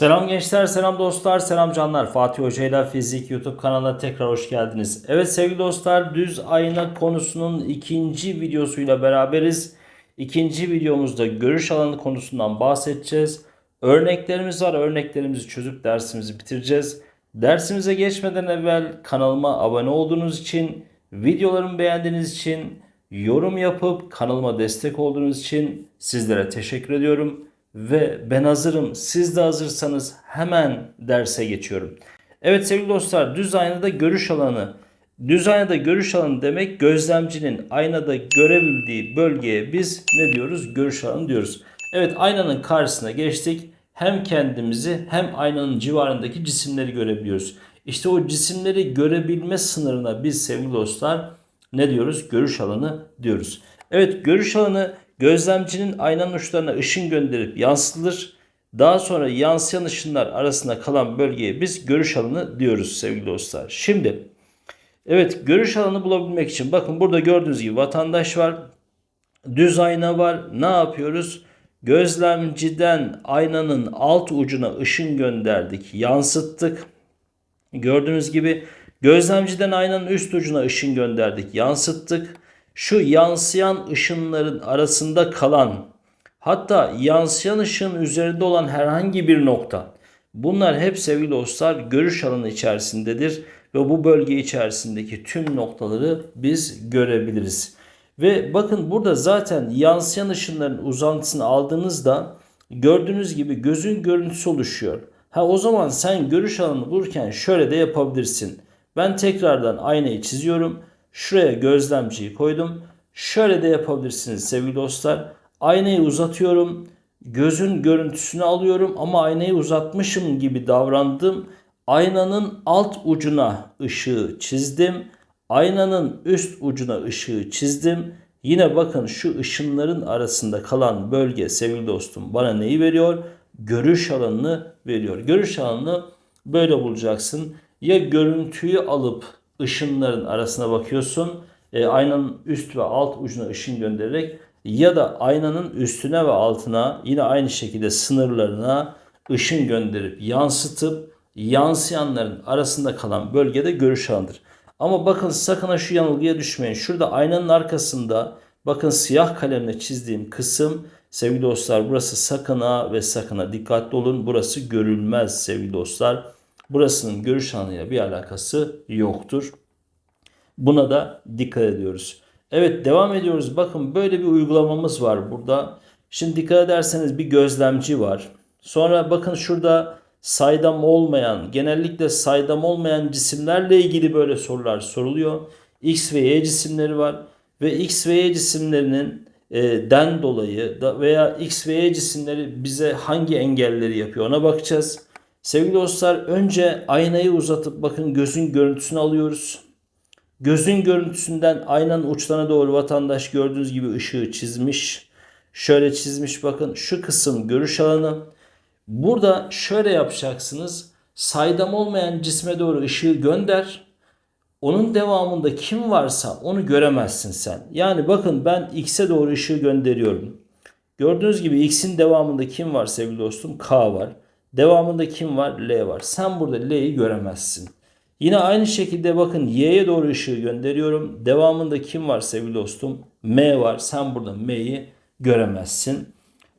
Selam gençler, selam dostlar, selam canlar. Fatih Hoca ile Fizik YouTube kanalına tekrar hoş geldiniz. Evet sevgili dostlar, düz ayna konusunun ikinci videosuyla beraberiz. İkinci videomuzda görüş alanı konusundan bahsedeceğiz. Örneklerimiz var, örneklerimizi çözüp dersimizi bitireceğiz. Dersimize geçmeden evvel kanalıma abone olduğunuz için, videolarımı beğendiğiniz için, yorum yapıp kanalıma destek olduğunuz için sizlere teşekkür ediyorum. Ve ben hazırım. Siz de hazırsanız hemen derse geçiyorum. Evet sevgili dostlar düz aynada görüş alanı. Düz aynada görüş alanı demek gözlemcinin aynada görebildiği bölgeye biz ne diyoruz? Görüş alanı diyoruz. Evet aynanın karşısına geçtik. Hem kendimizi hem aynanın civarındaki cisimleri görebiliyoruz. İşte o cisimleri görebilme sınırına biz sevgili dostlar ne diyoruz? Görüş alanı diyoruz. Evet görüş alanı gözlemcinin aynanın uçlarına ışın gönderip yansıtılır. Daha sonra yansıyan ışınlar arasında kalan bölgeye biz görüş alanı diyoruz sevgili dostlar. Şimdi evet görüş alanı bulabilmek için bakın burada gördüğünüz gibi vatandaş var. Düz ayna var. Ne yapıyoruz? Gözlemciden aynanın alt ucuna ışın gönderdik, yansıttık. Gördüğünüz gibi gözlemciden aynanın üst ucuna ışın gönderdik, yansıttık. Şu yansıyan ışınların arasında kalan hatta yansıyan ışığın üzerinde olan herhangi bir nokta. Bunlar hep sevgili dostlar görüş alanı içerisindedir ve bu bölge içerisindeki tüm noktaları biz görebiliriz. Ve bakın burada zaten yansıyan ışınların uzantısını aldığınızda gördüğünüz gibi gözün görüntüsü oluşuyor. Ha o zaman sen görüş alanı bulurken şöyle de yapabilirsin. Ben tekrardan aynayı çiziyorum. Şuraya gözlemciyi koydum. Şöyle de yapabilirsiniz sevgili dostlar. Aynayı uzatıyorum. Gözün görüntüsünü alıyorum ama aynayı uzatmışım gibi davrandım. Aynanın alt ucuna ışığı çizdim. Aynanın üst ucuna ışığı çizdim. Yine bakın şu ışınların arasında kalan bölge sevgili dostum bana neyi veriyor? Görüş alanını veriyor. Görüş alanını böyle bulacaksın. Ya görüntüyü alıp ışınların arasına bakıyorsun. E, aynanın üst ve alt ucuna ışın göndererek ya da aynanın üstüne ve altına yine aynı şekilde sınırlarına ışın gönderip yansıtıp yansıyanların arasında kalan bölgede görüş alanıdır. Ama bakın sakın ha şu yanılgıya düşmeyin. Şurada aynanın arkasında bakın siyah kalemle çizdiğim kısım sevgili dostlar burası sakın ha ve sakın ha dikkatli olun. Burası görülmez sevgili dostlar. Burasının görüş alanıyla bir alakası yoktur. Buna da dikkat ediyoruz. Evet devam ediyoruz. Bakın böyle bir uygulamamız var burada. Şimdi dikkat ederseniz bir gözlemci var. Sonra bakın şurada saydam olmayan, genellikle saydam olmayan cisimlerle ilgili böyle sorular soruluyor. X ve Y cisimleri var ve X ve Y cisimlerinin e, den dolayı da veya X ve Y cisimleri bize hangi engelleri yapıyor ona bakacağız. Sevgili dostlar önce aynayı uzatıp bakın gözün görüntüsünü alıyoruz. Gözün görüntüsünden aynanın uçlarına doğru vatandaş gördüğünüz gibi ışığı çizmiş. Şöyle çizmiş bakın şu kısım görüş alanı. Burada şöyle yapacaksınız. Saydam olmayan cisme doğru ışığı gönder. Onun devamında kim varsa onu göremezsin sen. Yani bakın ben X'e doğru ışığı gönderiyorum. Gördüğünüz gibi X'in devamında kim var sevgili dostum? K var. Devamında kim var? L var. Sen burada L'yi göremezsin. Yine aynı şekilde bakın Y'ye doğru ışığı gönderiyorum. Devamında kim var sevgili dostum? M var. Sen burada M'yi göremezsin.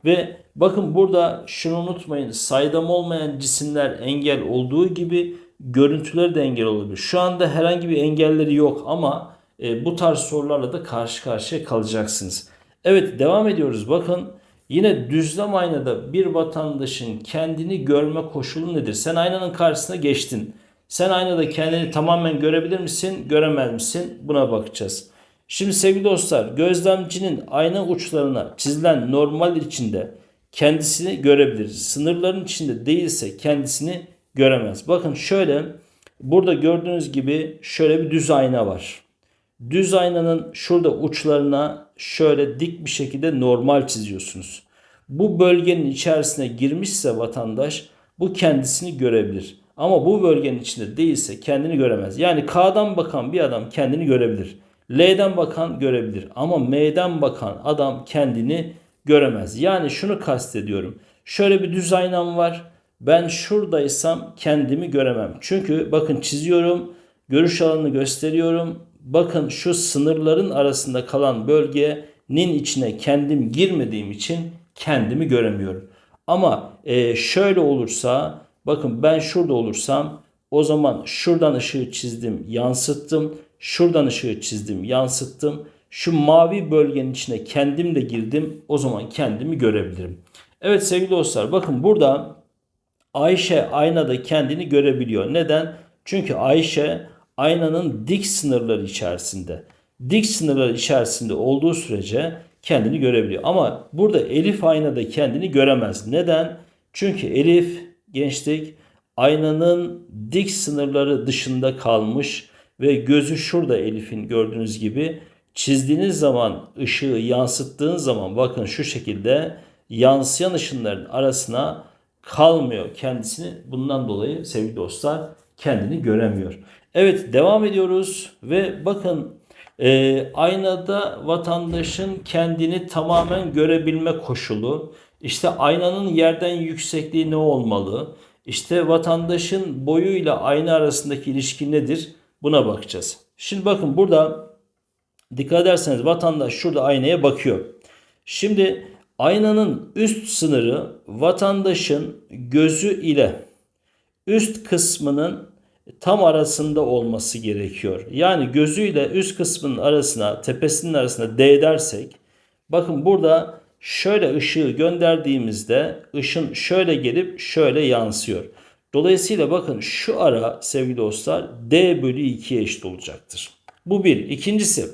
Ve bakın burada şunu unutmayın. Saydam olmayan cisimler engel olduğu gibi görüntüleri de engel olabilir. Şu anda herhangi bir engelleri yok ama e, bu tarz sorularla da karşı karşıya kalacaksınız. Evet devam ediyoruz. Bakın Yine düzlem aynada bir vatandaşın kendini görme koşulu nedir? Sen aynanın karşısına geçtin. Sen aynada kendini tamamen görebilir misin, göremez misin? Buna bakacağız. Şimdi sevgili dostlar, gözlemcinin ayna uçlarına çizilen normal içinde kendisini görebilir. Sınırların içinde değilse kendisini göremez. Bakın şöyle burada gördüğünüz gibi şöyle bir düz ayna var. Düz aynanın şurada uçlarına şöyle dik bir şekilde normal çiziyorsunuz. Bu bölgenin içerisine girmişse vatandaş bu kendisini görebilir. Ama bu bölgenin içinde değilse kendini göremez. Yani K'dan bakan bir adam kendini görebilir. L'den bakan görebilir. Ama M'den bakan adam kendini göremez. Yani şunu kastediyorum. Şöyle bir düz aynam var. ben şuradaysam kendimi göremem. Çünkü bakın çiziyorum, görüş alanını gösteriyorum. Bakın şu sınırların arasında kalan bölgenin içine kendim girmediğim için kendimi göremiyorum. Ama e, şöyle olursa bakın ben şurada olursam o zaman şuradan ışığı çizdim, yansıttım. Şuradan ışığı çizdim, yansıttım. Şu mavi bölgenin içine kendim de girdim. O zaman kendimi görebilirim. Evet sevgili dostlar bakın burada Ayşe aynada kendini görebiliyor. Neden? Çünkü Ayşe aynanın dik sınırları içerisinde. Dik sınırlar içerisinde olduğu sürece kendini görebiliyor. Ama burada Elif aynada kendini göremez. Neden? Çünkü Elif gençlik aynanın dik sınırları dışında kalmış ve gözü şurada Elif'in gördüğünüz gibi çizdiğiniz zaman ışığı yansıttığın zaman bakın şu şekilde yansıyan ışınların arasına kalmıyor kendisini. Bundan dolayı sevgili dostlar kendini göremiyor. Evet devam ediyoruz ve bakın e, aynada vatandaşın kendini tamamen görebilme koşulu. İşte aynanın yerden yüksekliği ne olmalı? İşte vatandaşın boyuyla ayna arasındaki ilişki nedir? Buna bakacağız. Şimdi bakın burada dikkat ederseniz vatandaş şurada aynaya bakıyor. Şimdi aynanın üst sınırı vatandaşın gözü ile üst kısmının tam arasında olması gerekiyor. Yani gözüyle üst kısmının arasına, tepesinin arasına D dersek bakın burada şöyle ışığı gönderdiğimizde ışın şöyle gelip şöyle yansıyor. Dolayısıyla bakın şu ara sevgili dostlar D bölü 2'ye eşit olacaktır. Bu bir. İkincisi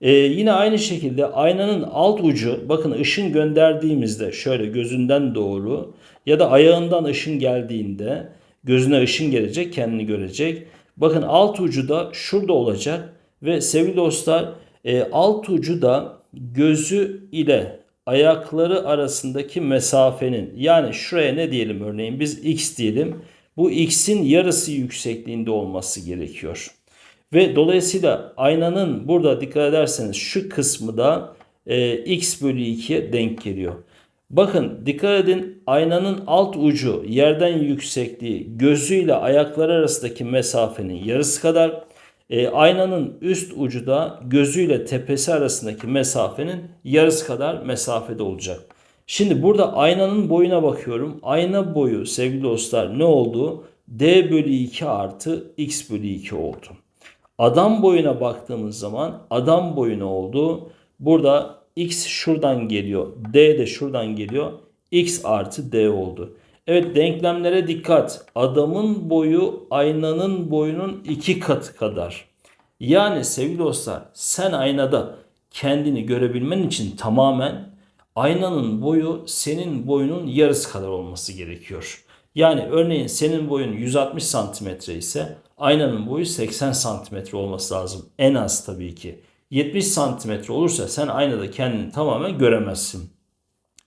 ee, yine aynı şekilde aynanın alt ucu bakın ışın gönderdiğimizde şöyle gözünden doğru ya da ayağından ışın geldiğinde gözüne ışın gelecek kendini görecek. Bakın alt ucu da şurada olacak ve sevgili dostlar e, alt ucu da gözü ile ayakları arasındaki mesafenin yani şuraya ne diyelim örneğin biz x diyelim. Bu x'in yarısı yüksekliğinde olması gerekiyor. Ve dolayısıyla aynanın burada dikkat ederseniz şu kısmı da e, x bölü 2'ye denk geliyor. Bakın dikkat edin aynanın alt ucu yerden yüksekliği gözüyle ayakları arasındaki mesafenin yarısı kadar. E, aynanın üst ucu da gözüyle tepesi arasındaki mesafenin yarısı kadar mesafede olacak. Şimdi burada aynanın boyuna bakıyorum. Ayna boyu sevgili dostlar ne oldu? D bölü 2 artı x bölü 2 oldu. Adam boyuna baktığımız zaman adam boyu ne oldu? Burada x şuradan geliyor. D de şuradan geliyor. x artı d oldu. Evet denklemlere dikkat. Adamın boyu aynanın boyunun iki katı kadar. Yani sevgili dostlar sen aynada kendini görebilmen için tamamen aynanın boyu senin boyunun yarısı kadar olması gerekiyor. Yani örneğin senin boyun 160 santimetre ise aynanın boyu 80 santimetre olması lazım. En az tabii ki. 70 santimetre olursa sen aynada kendini tamamen göremezsin.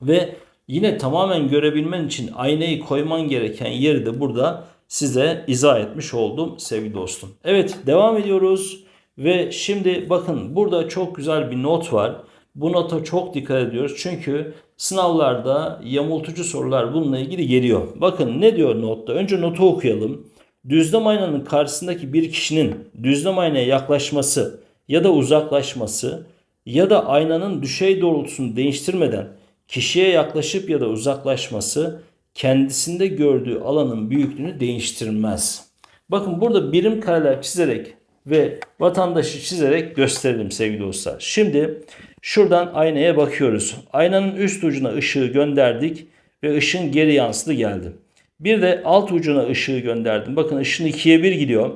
Ve yine tamamen görebilmen için aynayı koyman gereken yeri de burada size izah etmiş oldum sevgili dostum. Evet devam ediyoruz. Ve şimdi bakın burada çok güzel bir not var. Bu nota çok dikkat ediyoruz. Çünkü sınavlarda yamultucu sorular bununla ilgili geliyor. Bakın ne diyor notta? Önce notu okuyalım. Düzlem aynanın karşısındaki bir kişinin düzlem aynaya yaklaşması ya da uzaklaşması ya da aynanın düşey doğrultusunu değiştirmeden kişiye yaklaşıp ya da uzaklaşması kendisinde gördüğü alanın büyüklüğünü değiştirmez. Bakın burada birim kareler çizerek ve vatandaşı çizerek gösterelim sevgili dostlar. Şimdi şuradan aynaya bakıyoruz. Aynanın üst ucuna ışığı gönderdik ve ışın geri yansıdı geldi. Bir de alt ucuna ışığı gönderdim. Bakın ışın ikiye bir gidiyor.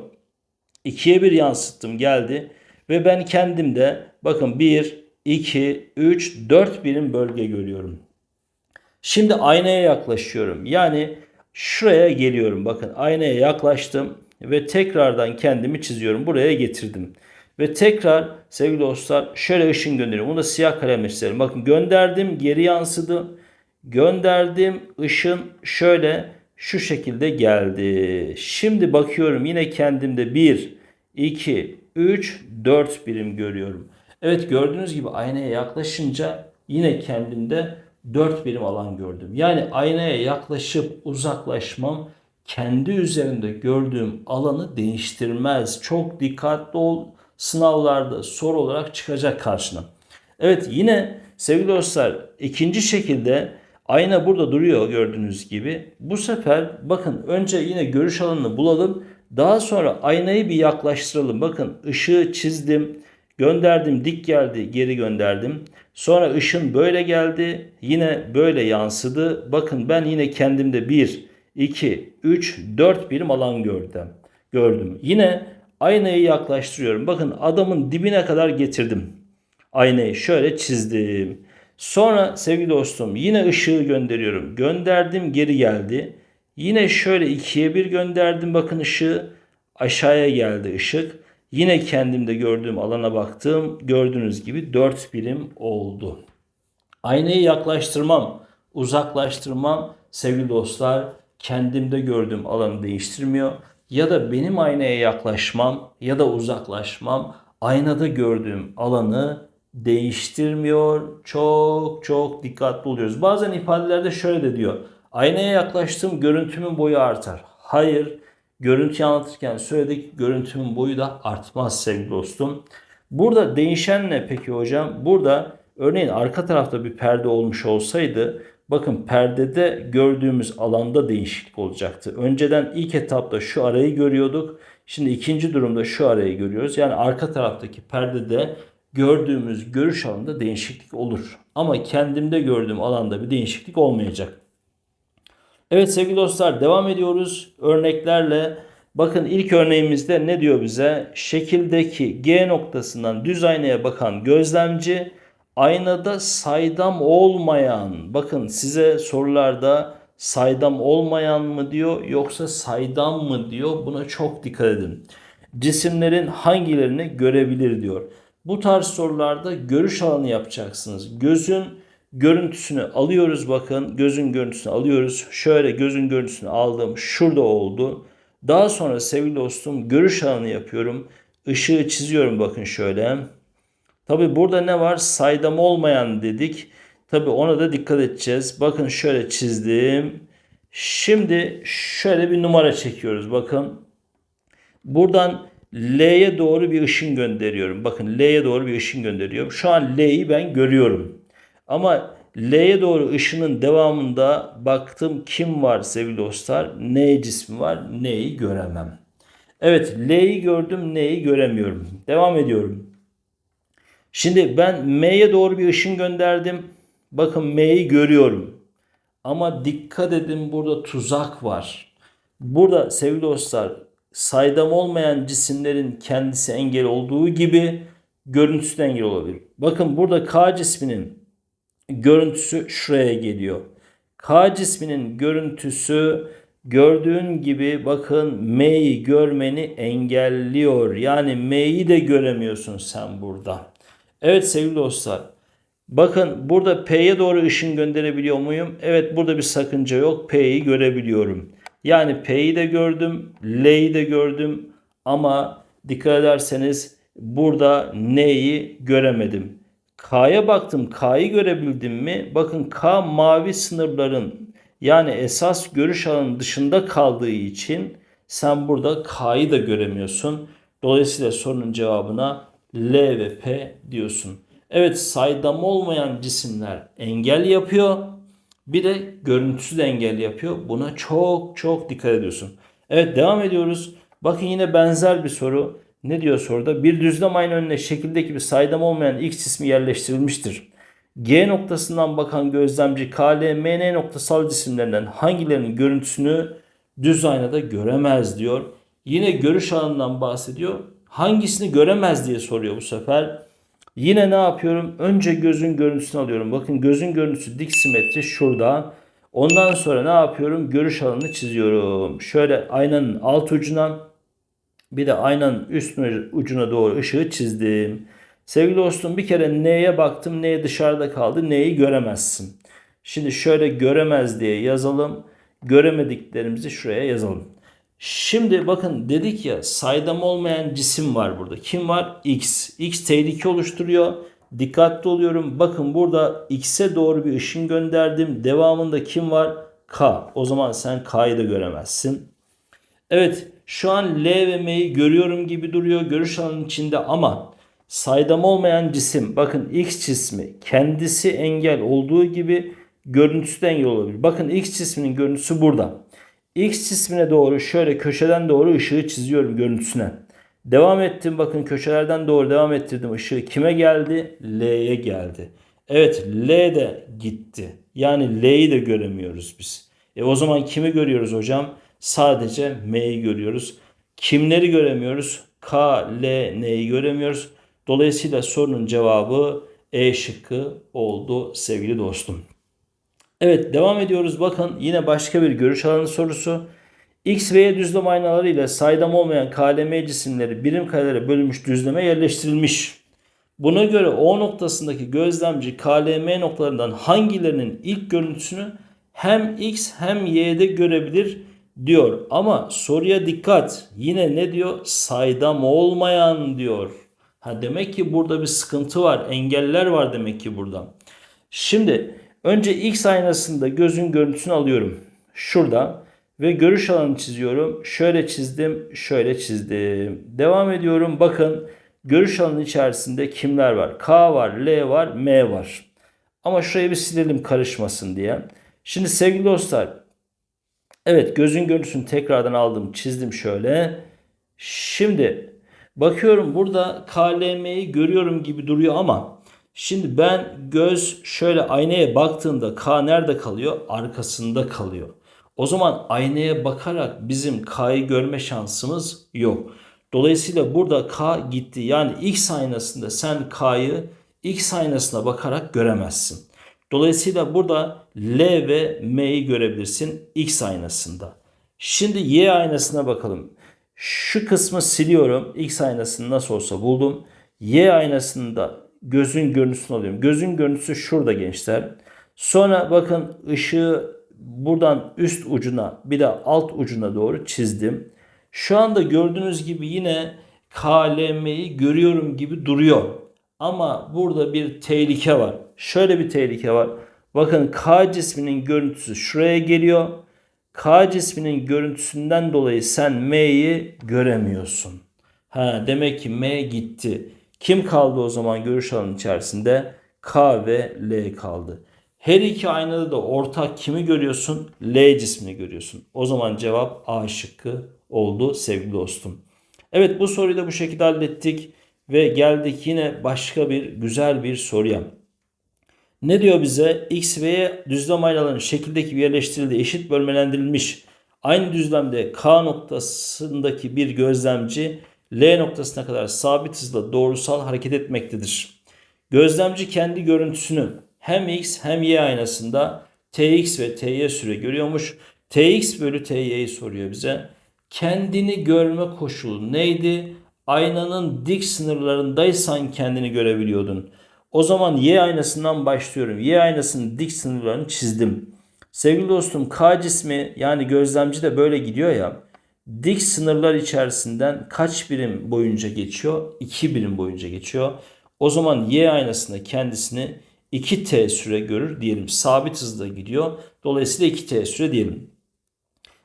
İkiye bir yansıttım geldi. Ve ben kendimde bakın 1, 2, 3, 4 birim bölge görüyorum. Şimdi aynaya yaklaşıyorum. Yani şuraya geliyorum. Bakın aynaya yaklaştım ve tekrardan kendimi çiziyorum. Buraya getirdim. Ve tekrar sevgili dostlar şöyle ışın gönderiyorum. Bunu da siyah kalemle çizelim. Bakın gönderdim geri yansıdı. Gönderdim ışın şöyle şu şekilde geldi. Şimdi bakıyorum yine kendimde 1, 2, 3, 4 birim görüyorum. Evet gördüğünüz gibi aynaya yaklaşınca yine kendimde 4 birim alan gördüm. Yani aynaya yaklaşıp uzaklaşmam kendi üzerinde gördüğüm alanı değiştirmez. Çok dikkatli ol. Sınavlarda soru olarak çıkacak karşına. Evet yine sevgili dostlar ikinci şekilde ayna burada duruyor gördüğünüz gibi. Bu sefer bakın önce yine görüş alanını bulalım. Daha sonra aynayı bir yaklaştıralım. Bakın ışığı çizdim. Gönderdim dik geldi geri gönderdim. Sonra ışın böyle geldi. Yine böyle yansıdı. Bakın ben yine kendimde 1, 2, 3, 4 birim alan gördüm. Gördüm. Yine aynayı yaklaştırıyorum. Bakın adamın dibine kadar getirdim. Aynayı şöyle çizdim. Sonra sevgili dostum yine ışığı gönderiyorum. Gönderdim geri geldi. Yine şöyle ikiye bir gönderdim bakın ışığı. Aşağıya geldi ışık. Yine kendimde gördüğüm alana baktım. Gördüğünüz gibi 4 birim oldu. Aynayı yaklaştırmam, uzaklaştırmam sevgili dostlar kendimde gördüğüm alanı değiştirmiyor. Ya da benim aynaya yaklaşmam ya da uzaklaşmam aynada gördüğüm alanı değiştirmiyor. Çok çok dikkatli oluyoruz. Bazen ifadelerde şöyle de diyor. Aynaya yaklaştım görüntümün boyu artar. Hayır. Görüntüyü anlatırken söyledik görüntümün boyu da artmaz sevgili dostum. Burada değişen ne peki hocam? Burada örneğin arka tarafta bir perde olmuş olsaydı bakın perdede gördüğümüz alanda değişiklik olacaktı. Önceden ilk etapta şu arayı görüyorduk. Şimdi ikinci durumda şu arayı görüyoruz. Yani arka taraftaki perdede gördüğümüz görüş alanında değişiklik olur. Ama kendimde gördüğüm alanda bir değişiklik olmayacak. Evet sevgili dostlar devam ediyoruz örneklerle. Bakın ilk örneğimizde ne diyor bize? Şekildeki G noktasından düz aynaya bakan gözlemci aynada saydam olmayan bakın size sorularda saydam olmayan mı diyor yoksa saydam mı diyor buna çok dikkat edin. Cisimlerin hangilerini görebilir diyor. Bu tarz sorularda görüş alanı yapacaksınız. Gözün görüntüsünü alıyoruz bakın. Gözün görüntüsünü alıyoruz. Şöyle gözün görüntüsünü aldım. Şurada oldu. Daha sonra sevgili dostum görüş alanı yapıyorum. Işığı çiziyorum bakın şöyle. Tabi burada ne var? Saydam olmayan dedik. Tabi ona da dikkat edeceğiz. Bakın şöyle çizdim. Şimdi şöyle bir numara çekiyoruz. Bakın. Buradan L'ye doğru bir ışın gönderiyorum. Bakın L'ye doğru bir ışın gönderiyorum. Şu an L'yi ben görüyorum. Ama L'ye doğru ışının devamında baktım kim var sevgili dostlar? N cismi var. N'yi göremem. Evet L'yi gördüm N'yi göremiyorum. Devam ediyorum. Şimdi ben M'ye doğru bir ışın gönderdim. Bakın M'yi görüyorum. Ama dikkat edin burada tuzak var. Burada sevgili dostlar saydam olmayan cisimlerin kendisi engel olduğu gibi görüntüsü de engel olabilir. Bakın burada K cisminin görüntüsü şuraya geliyor. K cisminin görüntüsü gördüğün gibi bakın M'yi görmeni engelliyor. Yani M'yi de göremiyorsun sen burada. Evet sevgili dostlar. Bakın burada P'ye doğru ışın gönderebiliyor muyum? Evet burada bir sakınca yok. P'yi görebiliyorum. Yani P'yi de gördüm, L'yi de gördüm ama dikkat ederseniz burada N'yi göremedim. K'ya baktım. K'yı görebildim mi? Bakın K mavi sınırların yani esas görüş alanının dışında kaldığı için sen burada K'yı da göremiyorsun. Dolayısıyla sorunun cevabına L ve P diyorsun. Evet saydam olmayan cisimler engel yapıyor. Bir de görüntüsü de engel yapıyor. Buna çok çok dikkat ediyorsun. Evet devam ediyoruz. Bakın yine benzer bir soru. Ne diyor soruda? Bir düzlem aynı önüne şekildeki bir saydam olmayan x cismi yerleştirilmiştir. G noktasından bakan gözlemci KL, MN noktasal cisimlerinden hangilerinin görüntüsünü düz aynada göremez diyor. Yine görüş alanından bahsediyor. Hangisini göremez diye soruyor bu sefer. Yine ne yapıyorum? Önce gözün görüntüsünü alıyorum. Bakın gözün görüntüsü dik simetri şurada. Ondan sonra ne yapıyorum? Görüş alanını çiziyorum. Şöyle aynanın alt ucuna bir de aynanın üst ucuna doğru ışığı çizdim. Sevgili dostum bir kere N'ye baktım. N dışarıda kaldı. N'yi göremezsin. Şimdi şöyle göremez diye yazalım. Göremediklerimizi şuraya yazalım. Şimdi bakın dedik ya saydam olmayan cisim var burada. Kim var? X. X tehlike oluşturuyor. Dikkatli oluyorum. Bakın burada x'e doğru bir ışın gönderdim. Devamında kim var? K. O zaman sen K'yı da göremezsin. Evet şu an L ve M'yi görüyorum gibi duruyor görüş alanının içinde ama saydam olmayan cisim bakın X cismi kendisi engel olduğu gibi görüntüsü de engel olabilir. Bakın X cisminin görüntüsü burada. X cismine doğru şöyle köşeden doğru ışığı çiziyorum görüntüsüne. Devam ettim bakın köşelerden doğru devam ettirdim ışığı. Kime geldi? L'ye geldi. Evet L de gitti. Yani L'yi de göremiyoruz biz. E o zaman kimi görüyoruz hocam? Sadece M'yi görüyoruz. Kimleri göremiyoruz? K, L, N'yi göremiyoruz. Dolayısıyla sorunun cevabı E şıkkı oldu sevgili dostum. Evet devam ediyoruz. Bakın yine başka bir görüş alanı sorusu. X ve Y düzlem aynaları ile saydam olmayan KLM cisimleri birim karelere bölünmüş düzleme yerleştirilmiş. Buna göre O noktasındaki gözlemci KLM noktalarından hangilerinin ilk görüntüsünü hem X hem Y'de görebilir diyor. Ama soruya dikkat. Yine ne diyor? Saydam olmayan diyor. Ha demek ki burada bir sıkıntı var. Engeller var demek ki burada. Şimdi önce X aynasında gözün görüntüsünü alıyorum. Şurada ve görüş alanı çiziyorum. Şöyle çizdim, şöyle çizdim. Devam ediyorum. Bakın görüş alanı içerisinde kimler var? K var, L var, M var. Ama şurayı bir silelim karışmasın diye. Şimdi sevgili dostlar Evet gözün görüntüsünü tekrardan aldım çizdim şöyle. Şimdi bakıyorum burada KLM'yi görüyorum gibi duruyor ama şimdi ben göz şöyle aynaya baktığında K nerede kalıyor? Arkasında kalıyor. O zaman aynaya bakarak bizim K'yı görme şansımız yok. Dolayısıyla burada K gitti. Yani X aynasında sen K'yı X aynasına bakarak göremezsin. Dolayısıyla burada L ve M'yi görebilirsin X aynasında. Şimdi Y aynasına bakalım. Şu kısmı siliyorum. X aynasını nasıl olsa buldum. Y aynasında gözün görüntüsünü alıyorum. Gözün görüntüsü şurada gençler. Sonra bakın ışığı buradan üst ucuna bir de alt ucuna doğru çizdim. Şu anda gördüğünüz gibi yine KLM'yi görüyorum gibi duruyor. Ama burada bir tehlike var. Şöyle bir tehlike var. Bakın K cisminin görüntüsü şuraya geliyor. K cisminin görüntüsünden dolayı sen M'yi göremiyorsun. Ha, demek ki M gitti. Kim kaldı o zaman görüş alanı içerisinde? K ve L kaldı. Her iki aynada da ortak kimi görüyorsun? L cismini görüyorsun. O zaman cevap A şıkkı oldu sevgili dostum. Evet bu soruyu da bu şekilde hallettik. Ve geldik yine başka bir güzel bir soruya. Ne diyor bize? X ve Y düzlem aynalarının şekildeki yerleştirildiği eşit bölmelendirilmiş. Aynı düzlemde K noktasındaki bir gözlemci L noktasına kadar sabit hızla doğrusal hareket etmektedir. Gözlemci kendi görüntüsünü hem X hem Y aynasında TX ve TY süre görüyormuş. TX bölü TY'yi soruyor bize. Kendini görme koşulu neydi? Aynanın dik sınırlarındaysan kendini görebiliyordun. O zaman Y aynasından başlıyorum. Y aynasının dik sınırlarını çizdim. Sevgili dostum K cismi yani gözlemci de böyle gidiyor ya. Dik sınırlar içerisinden kaç birim boyunca geçiyor? 2 birim boyunca geçiyor. O zaman Y aynasında kendisini 2T süre görür diyelim. Sabit hızla gidiyor. Dolayısıyla 2T süre diyelim.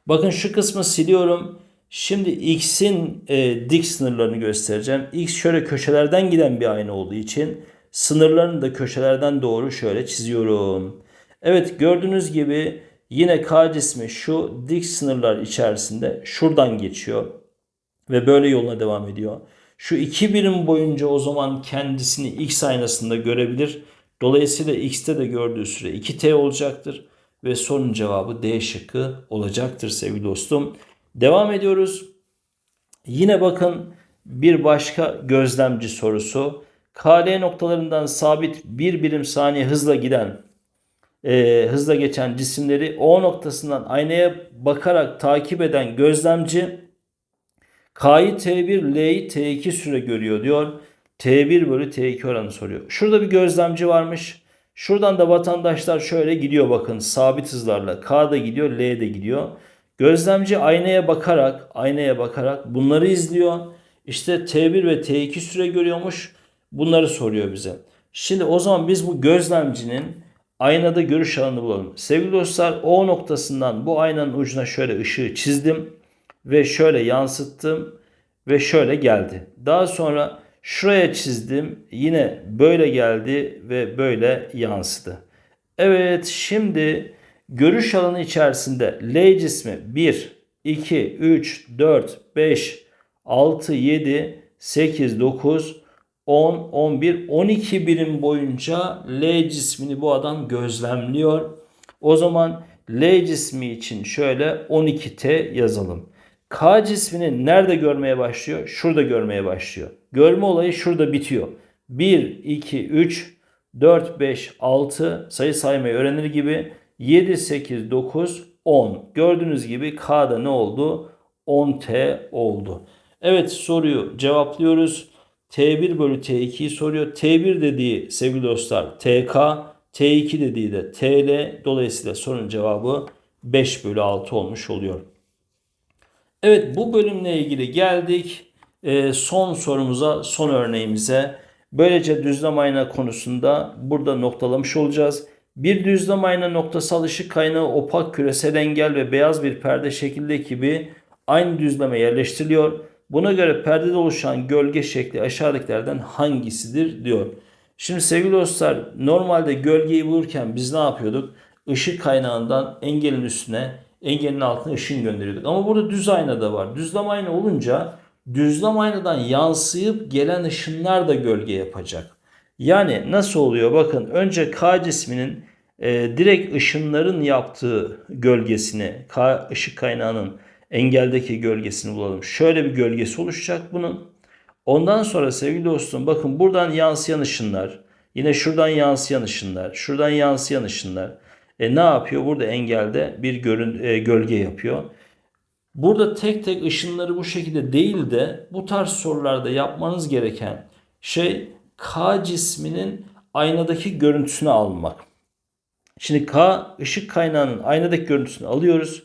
Bakın şu kısmı siliyorum. Şimdi x'in e, dik sınırlarını göstereceğim. x şöyle köşelerden giden bir ayna olduğu için sınırlarını da köşelerden doğru şöyle çiziyorum. Evet gördüğünüz gibi yine k cismi şu dik sınırlar içerisinde şuradan geçiyor. Ve böyle yoluna devam ediyor. Şu iki birim boyunca o zaman kendisini x aynasında görebilir. Dolayısıyla x'te de gördüğü süre 2t olacaktır. Ve sorunun cevabı D şıkkı olacaktır sevgili dostum. Devam ediyoruz. Yine bakın bir başka gözlemci sorusu. KL noktalarından sabit bir birim saniye hızla giden e, hızla geçen cisimleri O noktasından aynaya bakarak takip eden gözlemci K'yı T1, L'yi T2 süre görüyor diyor. T1 bölü T2 oranı soruyor. Şurada bir gözlemci varmış. Şuradan da vatandaşlar şöyle gidiyor bakın sabit hızlarla. K da gidiyor, L de gidiyor. Gözlemci aynaya bakarak, aynaya bakarak bunları izliyor. İşte T1 ve T2 süre görüyormuş. Bunları soruyor bize. Şimdi o zaman biz bu gözlemcinin aynada görüş alanını bulalım. Sevgili dostlar O noktasından bu aynanın ucuna şöyle ışığı çizdim ve şöyle yansıttım ve şöyle geldi. Daha sonra şuraya çizdim. Yine böyle geldi ve böyle yansıdı. Evet şimdi görüş alanı içerisinde L cismi 1, 2, 3, 4, 5, 6, 7, 8, 9, 10, 11, 12 birim boyunca L cismini bu adam gözlemliyor. O zaman L cismi için şöyle 12T yazalım. K cismini nerede görmeye başlıyor? Şurada görmeye başlıyor. Görme olayı şurada bitiyor. 1, 2, 3, 4, 5, 6 sayı saymayı öğrenir gibi 7, 8, 9, 10. Gördüğünüz gibi K'da ne oldu? 10T oldu. Evet soruyu cevaplıyoruz. T1 bölü T2'yi soruyor. T1 dediği sevgili dostlar TK, T2 dediği de TL. Dolayısıyla sorunun cevabı 5 bölü 6 olmuş oluyor. Evet bu bölümle ilgili geldik. Ee, son sorumuza, son örneğimize. Böylece düzlem ayna konusunda burada noktalamış olacağız. Bir düzlem ayna noktasal ışık kaynağı opak küresel engel ve beyaz bir perde şeklindeki gibi aynı düzleme yerleştiriliyor. Buna göre perdede oluşan gölge şekli aşağıdakilerden hangisidir diyor. Şimdi sevgili dostlar normalde gölgeyi bulurken biz ne yapıyorduk? Işık kaynağından engelin üstüne engelin altına ışın gönderiyorduk. Ama burada düz ayna da var. Düzlem ayna olunca düzlem aynadan yansıyıp gelen ışınlar da gölge yapacak. Yani nasıl oluyor? Bakın önce K cisminin e, direkt ışınların yaptığı gölgesini, K ışık kaynağının engeldeki gölgesini bulalım. Şöyle bir gölgesi oluşacak bunun. Ondan sonra sevgili dostum bakın buradan yansıyan ışınlar, yine şuradan yansıyan ışınlar, şuradan yansıyan ışınlar. E, ne yapıyor? Burada engelde bir görün, e, gölge yapıyor. Burada tek tek ışınları bu şekilde değil de bu tarz sorularda yapmanız gereken şey K cisminin aynadaki görüntüsünü almak. Şimdi K ışık kaynağının aynadaki görüntüsünü alıyoruz.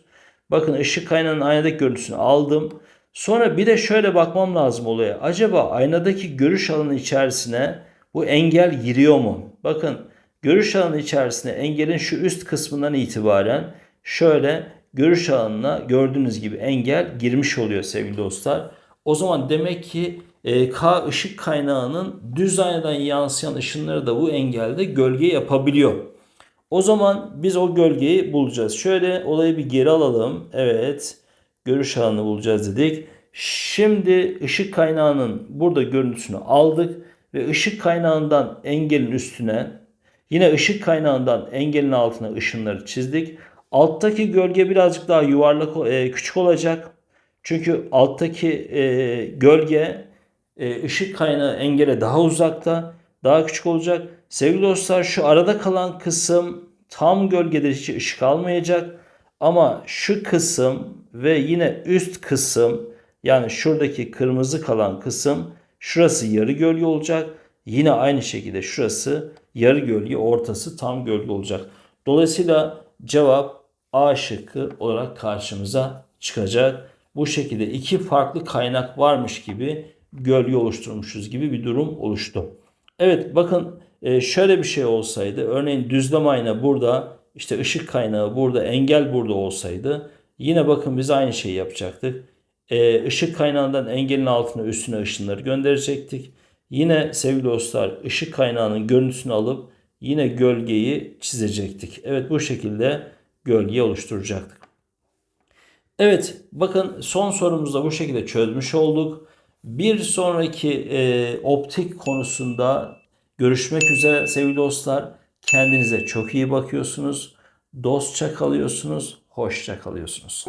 Bakın ışık kaynağının aynadaki görüntüsünü aldım. Sonra bir de şöyle bakmam lazım olaya. Acaba aynadaki görüş alanı içerisine bu engel giriyor mu? Bakın görüş alanı içerisine engelin şu üst kısmından itibaren şöyle görüş alanına gördüğünüz gibi engel girmiş oluyor sevgili dostlar. O zaman demek ki e, K ışık kaynağının düz aynadan yansıyan ışınları da bu engelde gölge yapabiliyor. O zaman biz o gölgeyi bulacağız. Şöyle olayı bir geri alalım. Evet. Görüş alanını bulacağız dedik. Şimdi ışık kaynağının burada görüntüsünü aldık ve ışık kaynağından engelin üstüne yine ışık kaynağından engelin altına ışınları çizdik. Alttaki gölge birazcık daha yuvarlak e, küçük olacak. Çünkü alttaki e, gölge e, ışık kaynağı engele daha uzakta, daha küçük olacak. Sevgili dostlar şu arada kalan kısım tam gölgede hiç ışık almayacak. Ama şu kısım ve yine üst kısım yani şuradaki kırmızı kalan kısım şurası yarı gölge olacak. Yine aynı şekilde şurası yarı gölge ortası tam gölge olacak. Dolayısıyla cevap A şıkkı olarak karşımıza çıkacak. Bu şekilde iki farklı kaynak varmış gibi gölge oluşturmuşuz gibi bir durum oluştu. Evet bakın e, şöyle bir şey olsaydı örneğin düzlem ayna burada işte ışık kaynağı burada engel burada olsaydı yine bakın biz aynı şeyi yapacaktık. E, ışık kaynağından engelin altına üstüne ışınları gönderecektik. Yine sevgili dostlar ışık kaynağının görüntüsünü alıp yine gölgeyi çizecektik. Evet bu şekilde gölge oluşturacaktık. Evet bakın son sorumuzda bu şekilde çözmüş olduk. Bir sonraki e, optik konusunda görüşmek üzere sevgili dostlar. Kendinize çok iyi bakıyorsunuz. Dostça kalıyorsunuz. Hoşça kalıyorsunuz.